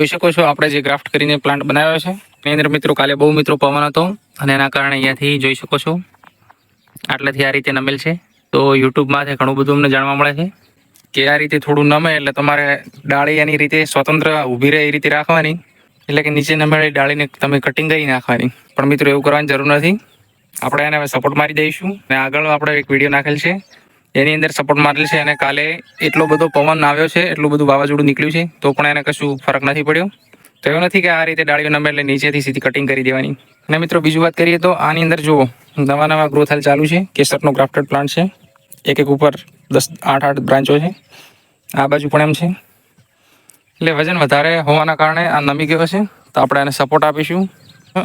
જોઈ શકો છો, આપણે જે ગ્રાફ્ટ કરીને પ્લાન્ટ બનાવ્યો છે. એની મિત્રો કાલે બહુ મિત્રો પવન હતો અને એના કારણે અહીંયાથી જોઈ શકો છો, આટલેથી આ રીતે નમેલ છે. તો યુટ્યુબમાંથી ઘણું બધું અમને જાણવા મળે છે કે આ રીતે થોડું નમે એટલે તમારે ડાળી એની રીતે સ્વતંત્ર ઊભી રહે એ રીતે રાખવાની. એટલે કે નીચે નમેલી ડાળીને તમે કટિંગ કરી નાખવાની. પણ મિત્રો, એવું કરવાની જરૂર નથી. આપણે એને હવે સપોર્ટ મારી દઈશું અને આગળ આપણે એક વીડિયો નાખેલ છે. એની અંદર સપોર્ટ મારેલ છે અને કાલે એટલો બધો પવન આવ્યો છે, એટલું બધું વાવાઝોડું નીકળ્યું છે, તો પણ એને કશું ફરક નથી પડ્યો. તો એવું નથી કે આ રીતે ડાળીઓ નમે એટલે નીચેથી સીધી કટિંગ કરી દેવાની. અને મિત્રો બીજું વાત કરીએ તો આની અંદર જુઓ, નવા નવા ગ્રોથ હાલ ચાલુ છે, કેસરનો ગ્રાફ્ટેડ પ્લાન્ટ છે, એક એક ઉપર દસ, આઠ આઠ બ્રાન્ચો છે, આ બાજુ પણ એમ છે. એટલે વજન વધારે હોવાના કારણે આ નમી ગયો છે, તો આપણે એને સપોર્ટ આપીશું.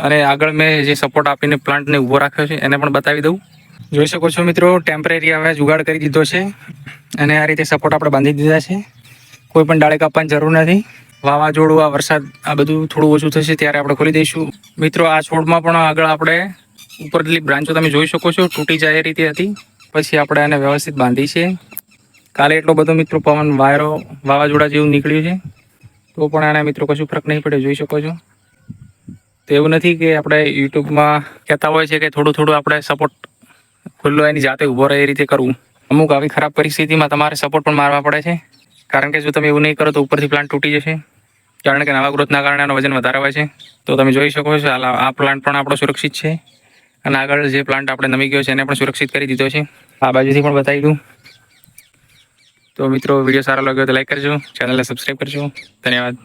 અને આગળ મેં જે સપોર્ટ આપીને પ્લાન્ટને ઊભો રાખ્યો છે, એને પણ બતાવી દઉં. જોઈ શકો છો મિત્રો ટેમ્પરરી હવે જુગાડ કરી દીધો છે અને આ રીતે સપોર્ટ આપણે બાંધી દીધા છે. કોઈ પણ ડાળે કાપવાની જરૂર નથી. વાવાઝોડું, આ વરસાદ, આ બધું થોડું ઓછું થશે ત્યારે આપણે ખોલી દઈશું. મિત્રો, આ છોડમાં પણ આગળ આપણે ઉપરથી બ્રાન્ચો તમે જોઈ શકો છો, તૂટી જાય એ રીતે હતી. પછી આપણે એને વ્યવસ્થિત બાંધી છે. કાલે એટલો બધો મિત્રો પવન, વાયરો, વાવાઝોડા જેવું નીકળ્યું છે. તો પણ આને મિત્રો કશું ફરક નહીં પડે, જોઈ શકો છો. તો એવું નથી કે આપણે યુટ્યુબમાં કહેતા હોય છે કે થોડું થોડું આપણે સપોર્ટ ખુલ્લો એની જાતે ઊભો રહે એ રીતે કરવું. અમુક આવી ખરાબ પરિસ્થિતિમાં તમારે સપોર્ટ પણ મારવા પડે છે. કારણ કે જો તમે એવું નહીં કરો તો ઉપરથી પ્લાન્ટ તૂટી જશે. કારણ કે નવા ગ્રોથના કારણે આનું વજન વધારે હોય છે. તો તમે જોઈ શકો છો આ પ્લાન્ટ પણ આપણો સુરક્ષિત છે. અને આગળ જે પ્લાન્ટ આપણે નમી ગયો છે, એને પણ સુરક્ષિત કરી દીધો છે. આ બાજુથી પણ બતાવી દઉં. તો મિત્રો, વીડિયો સારો લાગ્યો તો લાઈક કરજો. ચેનલને સબસ્ક્રાઈબ કરજો. ધન્યવાદ.